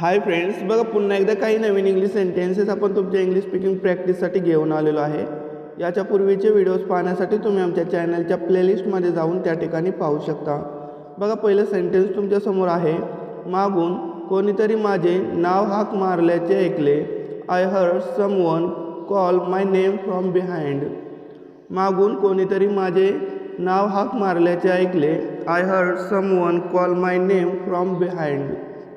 Hi friends बघा पुन्हा एकदा काही नवीन इंग्लिश सेंटेन्सेस आपण तुमच्या इंग्लिश स्पीकिंग प्रॅक्टिससाठी घेऊन आलेलो आहे. याच्या पूर्वीचे व्हिडिओज पाहण्यासाठी तुम्ही आमच्या चॅनलच्या प्लेलिस्टमध्ये जाऊन त्या ठिकाणी पाहू शकता. बघा पहिलं सेंटेन्स तुमच्यासमोर आहे. मागून कोणीतरी माझे नाव हाक मारल्याचे ऐकले. I heard someone call my name from behind मागून कोणीतरी माझे नाव हाक मारल्याचे ऐकले. I heard someone call my name from behind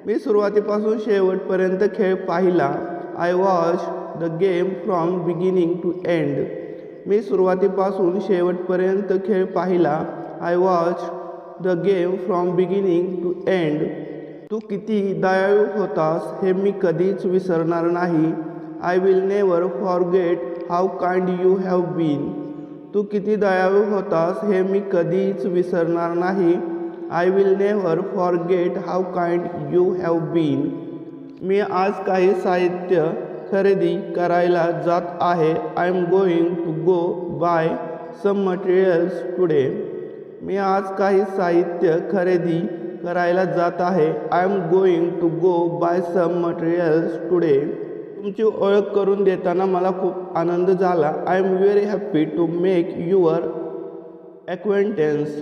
मी सुरुवातीपासून शेवटपर्यंत खेळ पाहिला. I watch the game from beginning to end मी सुरुवातीपासून शेवटपर्यंत खेळ पाहिला. I watch the game from beginning to end तू किती दयाळू होतास हे मी कधीच विसरणार नाही. I will never forget how kind you have been तू किती दयाळू होतास हे मी कधीच विसरणार नाही. I will never forget how kind you have been मी आज काही साहित्य खरेदी करायला जात आहे. I am going to go buy some materials today मी आज काही साहित्य खरेदी करायला जात आहे. I am going to go buy some materials today तुमची ओळख करून देताना मला खूप आनंद झाला. I am very happy to make your acquaintance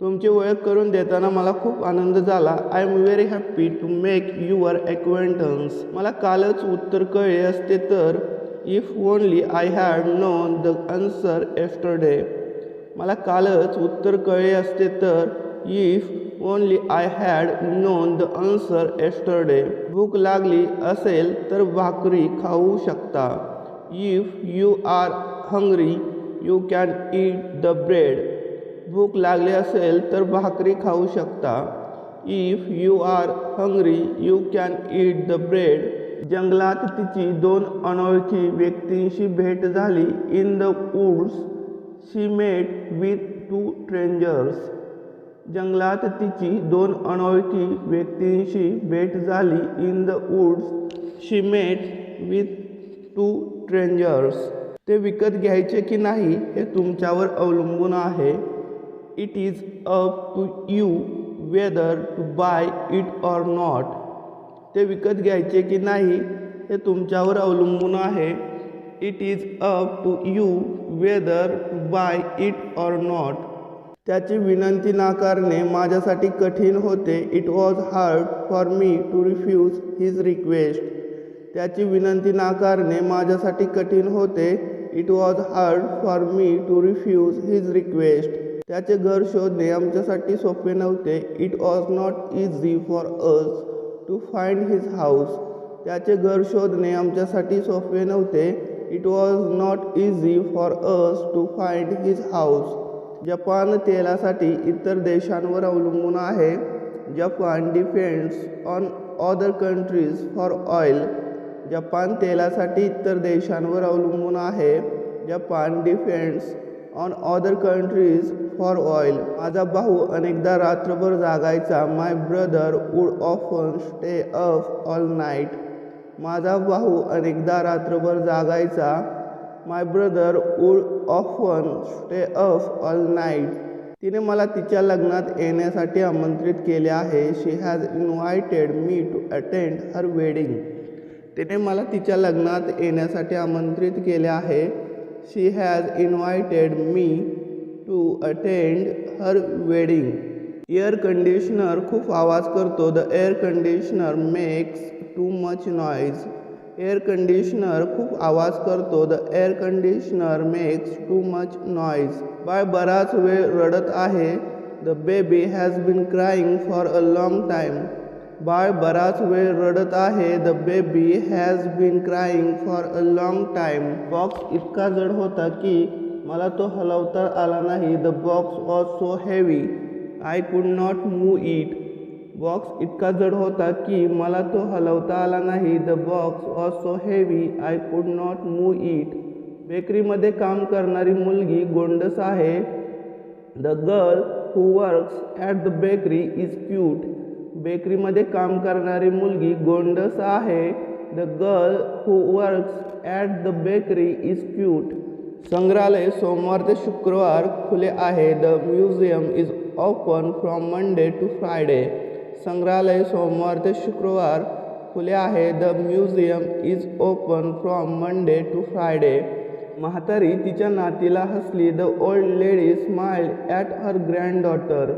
तुमची ओळख करून देताना मला खूप आनंद झाला. I am very happy to make your acquaintance मला कालच उत्तर कळले असते तर if only I had known the answer yesterday मला कालच उत्तर कळले असते तर if only I had known the answer yesterday भूक लागली असेल तर भाकरी खाऊ शकता. If you are hungry you can eat the bread भूक लागली असेल तर भाकरी खाऊ शकता. If you are hungry you can eat the bread जंगलात तिची दोन अनोळखी व्यक्तींशी भेट झाली. In the woods she met with two strangers जंगलात तिची दोन अनोळखी व्यक्तींशी भेट झाली. In the woods she met with two strangers ते विकत घ्यायचे की नाही हे तुमच्यावर अवलंबून आहे. It is up to you whether to buy it or not ते विकत घ्यायचे की नाही हे तुमच्यावर अवलंबून आहे. It is up to you whether to buy it or not त्याची विनंती नाकारणे माझ्यासाठी कठीण होते. It was hard for me to refuse his request त्याची विनंती नाकारणे माझ्यासाठी कठीण होते. It was hard for me to refuse his request त्याचे घर शोधणे आमच्यासाठी सोपे नव्हते. It was not easy for us to find his house त्याचे घर शोधणे आमच्यासाठी सोपे नव्हते. It was not easy for us to find his house Japan तेलासाठी इतर देशांवर अवलंबून आहे. Japan depends on other countries for oil Japan तेलासाठी इतर देशांवर अवलंबून आहे. Japan depends on other countries for oil माझा भाऊ अनेकदा रात्रभर जागायचा. My brother would often stay up all night माझा भाऊ अनेकदा रात्रभर जागायचा. My brother would often stay up all night तिने मला तिच्या लग्नात येण्यासाठी आमंत्रित केले आहे. She has invited me to attend her wedding तिने मला तिच्या लग्नात येण्यासाठी आमंत्रित केले आहे. She has invited me to attend her wedding air conditioner खूप आवाज करतो. The air conditioner makes too much noise air conditioner खूप आवाज करतो. The air conditioner makes too much noise bye बराच वेळ रडत आहे. The baby has been crying for a long time बाळ बराच वेळ रडत आहे. The baby has been crying for a long time box इतका जड होता की मला तो हलवता आला नाही. The box was so heavy I could not move it box इतका जड होता की मला तो हलवता आला नाही. The box was so heavy I could not move it बेकरीमध्ये काम करणारी मुलगी गोंडस आहे. The girl who works at the bakery is cute बेकरीमध्ये काम करणारी मुलगी गोंडस आहे. The girl who works at the bakery is cute संग्रहालय सोमवार ते शुक्रवार खुले आहे. The museum is open from Monday to Friday संग्रहालय सोमवार ते शुक्रवार खुले आहे. The museum is open from Monday to Friday म्हातारी तिच्या नातीला हसली. The old lady smile at her granddaughter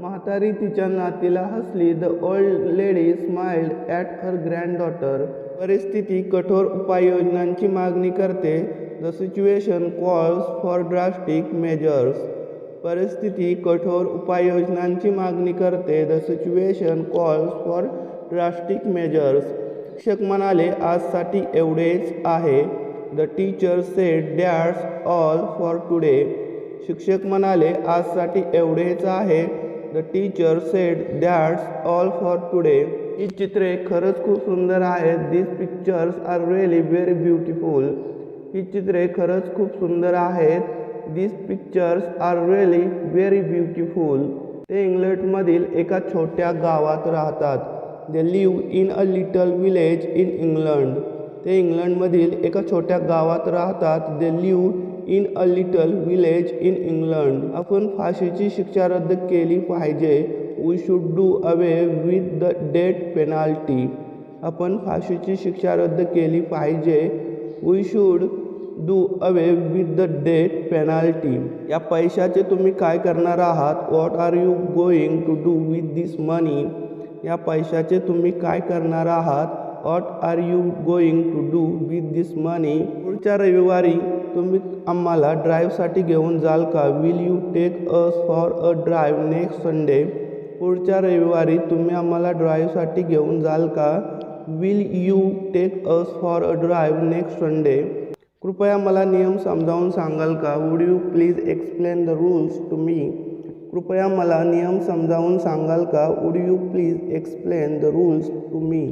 म्हातारी तिच्या नातीला हसली. The old lady smiled at her granddaughter परिस्थिती कठोर उपाययोजनांची मागणी करते. The situation calls for drastic measures परिस्थिती कठोर उपाययोजनांची मागणी करते. The situation calls for drastic measures शिक्षक म्हणाले आजसाठी एवढेच आहे the teacher said that's all for today शिक्षक म्हणाले आजसाठी एवढेच आहे. The teacher said that's all for today ही चित्रे खरंच खूप सुंदर आहेत. This pictures are really very beautiful ही चित्रे खरंच खूप सुंदर आहेत. This pictures are really very beautiful ते इंग्लंडमधील एका छोट्या गावात राहतात. They live in a little village in England ते इंग्लंडमधील एका छोट्या गावात राहतात. They live in a little village in England. आपण फाशीची शिक्षा रद्द केली पाहिजे. We should do away with the death penalty आपण फाशीची शिक्षा रद्द केली पाहिजे. We should do away with the death penalty या पैशाचे तुम्ही काय करणार आहात? What are you going to do with this money या पैशाचे तुम्ही काय करणार आहात? What are you going to do with this money पुढच्या रविवारी तुम्ही आम्हाला ड्राईव्हसाठी घेऊन जाल का? Will you take us for a drive next Sunday पुढच्या रविवारी तुम्ही आम्हाला ड्राईव्हसाठी घेऊन जाल का? Will you take us for a drive next Sunday कृपया मला नियम समजावून सांगाल का? Would you please explain the rules to me कृपया मला नियम समजावून सांगाल का? Would you please explain the rules to me